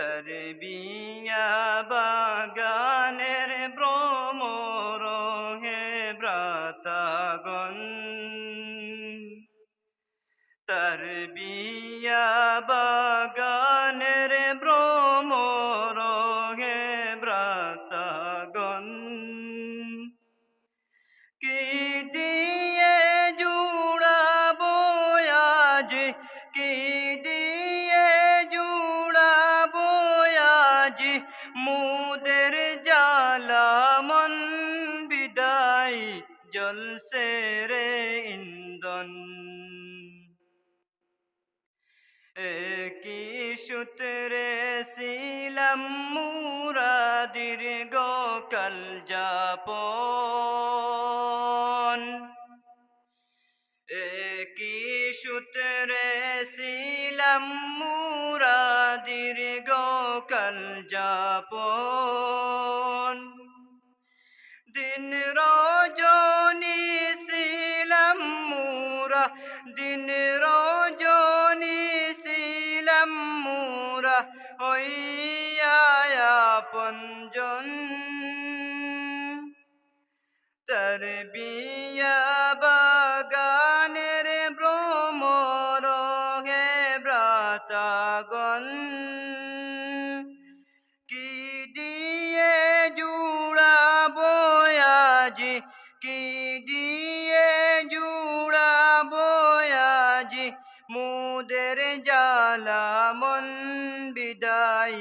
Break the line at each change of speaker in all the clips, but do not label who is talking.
তার বিয়া বাগানের ভ্রমর হে ব্রাতাগণ। তরবিয়া বাগানের ভ্রমর মুদের জালা মন বিদায় জলসে রে ইন্দন কি সূত্রে শিলাম মুরা দীর্ঘ কাল যাপন। কি সূত্রে শিলাম মুরা দীর্ঘ কাল যাপন। দিন রজনী শিলাম মুরা দিন রজনী শিলাম মুরা হইয়া পঞ্জন তার আজ কি দিয়ে জুড়াবো আজ? মুদের জালা মন বিদায়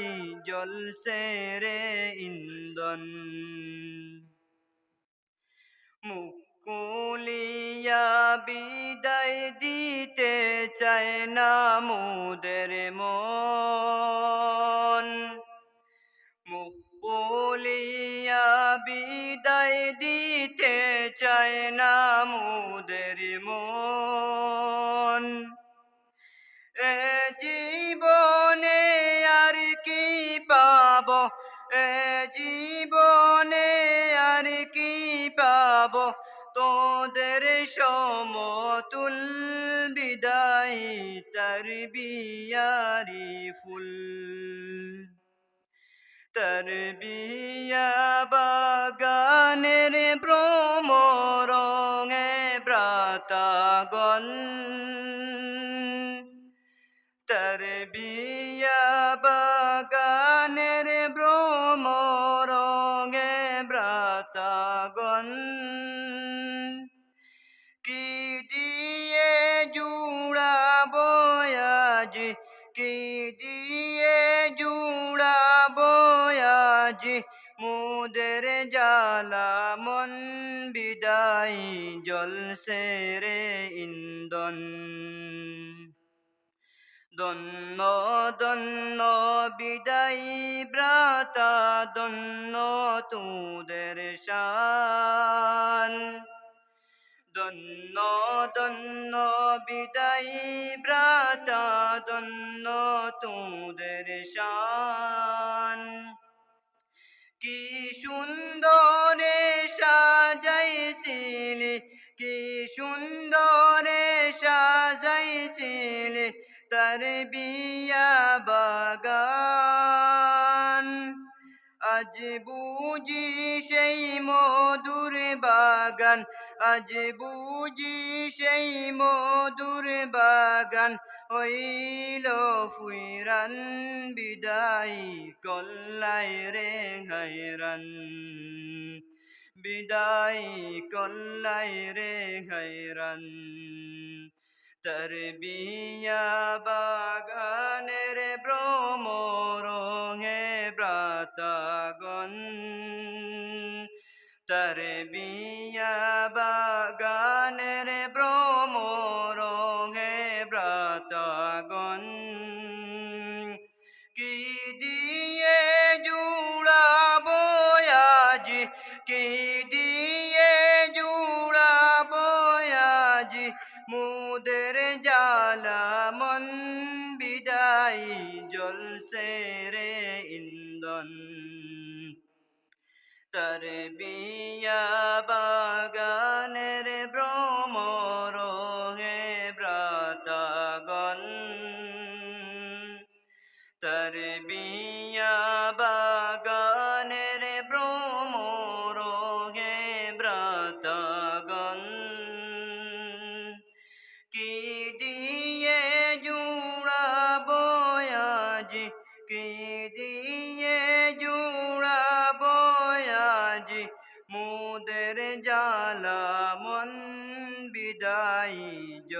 জলসে রে ইন্দন মুকুলিয়া বিদায় দিতে চায় না মুদের মন। চায় না মুদের মন। এ জীবনে আর কি পাব? এ জীবনে আর কি পাব? তোদের সমতুল বিদায়, তার বিয়ারি ফুল। তার বিয়া বাগানের ভ্রমরঙে ব্রাতাগণ তার বিয়া বাগানের ভ্রমরঙে ব্রাতাগণ আজ মুদের জালা মন বিদায় জলসে রে ইন্দন দন্ন দন্ন বিদায় ব্রাতা দন্ন তুদের শান। দন্ন দন্ন বিদায় ব্রাতা দন্ন তুদের শান। তার বিয়া বাগান আজ বুঝি সেই মধুর বাগান আজ বুঝি সেই মধুর বাগান হইল ফুইরান বিদায় কল্লাই রে হাইরান বিদায় কল্লাই রে হাইরান তার বিয়া বাগানের ভ্রমর হে ব্রাতাগণ। তার বিয়া বাগানের ভ্রমর হে ব্রাতাগণ। কি দিয়ে জুড়াবো আজ? কি দিয়ে রে ইন্দন তার বিয়া বাগানের ভ্রমর হে ব্রাতাগণ। তার বিয়া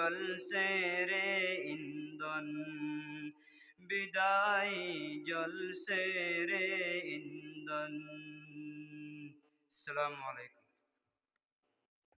জলসে রে ইন্দন বিদায় জলসে রে ইন্দন আসসালামু